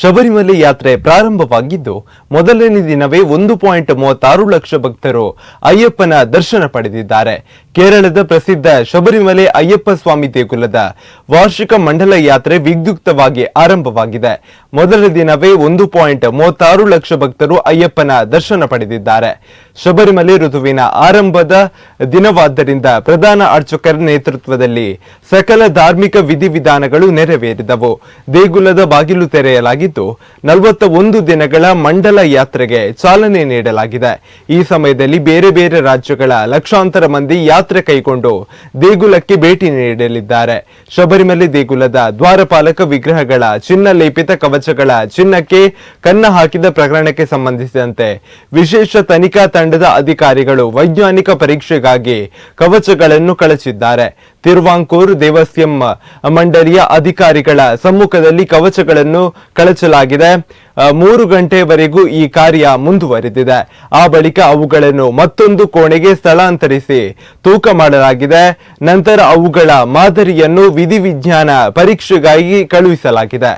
ಶಬರಿಮಲೆ ಯಾತ್ರೆ ಪ್ರಾರಂಭವಾಗಿದ್ದು, ಮೊದಲನೇ ದಿನವೇ ಒಂದು ಪಾಯಿಂಟ್ ಮೂವತ್ತಾರು ಲಕ್ಷ ಭಕ್ತರು ಅಯ್ಯಪ್ಪನ ದರ್ಶನ ಪಡೆದಿದ್ದಾರೆ. ಕೇರಳದ ಪ್ರಸಿದ್ಧ ಶಬರಿಮಲೆ ಅಯ್ಯಪ್ಪ ಸ್ವಾಮಿ ದೇಗುಲದ ವಾರ್ಷಿಕ ಮಂಡಲ ಯಾತ್ರೆ ವಿದ್ಯುಕ್ತವಾಗಿ ಆರಂಭವಾಗಿದೆ. ಮೊದಲ ದಿನವೇ ಒಂದು ಪಾಯಿಂಟ್ ಮೂವತ್ತಾರು ಲಕ್ಷ ಭಕ್ತರು ಅಯ್ಯಪ್ಪನ ದರ್ಶನ ಪಡೆದಿದ್ದಾರೆ. ಶಬರಿಮಲೆ ಋತುವಿನ ಆರಂಭದ ದಿನವಾದ್ದರಿಂದ ಪ್ರಧಾನ ಅರ್ಚಕರ ನೇತೃತ್ವದಲ್ಲಿ ಸಕಲ ಧಾರ್ಮಿಕ ವಿಧಿವಿಧಾನಗಳು ನೆರವೇರಿದವು. ದೇಗುಲದ ಬಾಗಿಲು ತೆರೆಯಲಾಗಿದ್ದು ನಲವತ್ತ ಒಂದು ದಿನಗಳ ಮಂಡಲ ಯಾತ್ರೆಗೆ ಚಾಲನೆ ನೀಡಲಾಗಿದೆ. ಈ ಸಮಯದಲ್ಲಿ ಬೇರೆ ಬೇರೆ ರಾಜ್ಯಗಳ ಲಕ್ಷಾಂತರ ಮಂದಿ ಯಾತ್ರೆ ಕೈಗೊಂಡು ದೇಗುಲಕ್ಕೆ ಭೇಟಿ ನೀಡಲಿದ್ದಾರೆ. ಶಬರಿಮಲೆ ದೇಗುಲದ ದ್ವಾರಪಾಲಕ ವಿಗ್ರಹಗಳ ಚಿನ್ನ ಲೇಪಿತ ಕವಚಗಳ ಚಿನ್ನಕ್ಕೆ ಕನ್ನ ಹಾಕಿದ ಪ್ರಕರಣಕ್ಕೆ ಸಂಬಂಧಿಸಿದಂತೆ ವಿಶೇಷ ತನಿಖಾ ತಂಡದ ಅಧಿಕಾರಿಗಳು ವೈಜ್ಞಾನಿಕ ಪರೀಕ್ಷೆಗಾಗಿ ಕವಚಗಳನ್ನು ಕಳಚಿದ್ದಾರೆ. ತಿರುವಾಂಕೂರ್ ದೇವಸ್ಯಂ ಮಂಡಳಿಯ ಅಧಿಕಾರಿಗಳ ಸಮ್ಮುಖದಲ್ಲಿ ಕವಚಗಳನ್ನು ಕಳಚಲಾಗಿದೆ. ಮೂರು ಗಂಟೆವರೆಗೂ ಈ ಕಾರ್ಯ ಮುಂದುವರೆದಿದೆ. ಆ ಬಳಿಕ ಅವುಗಳನ್ನು ಮತ್ತೊಂದು ಕೋಣೆಗೆ ಸ್ಥಳಾಂತರಿಸಿ ತೂಕ ಮಾಡಲಾಗಿದೆ. ನಂತರ ಅವುಗಳ ಮಾದರಿಯನ್ನು ವಿಧಿವಿಜ್ಞಾನ ಪರೀಕ್ಷೆಗಾಗಿ ಕಳುಹಿಸಲಾಗಿದೆ.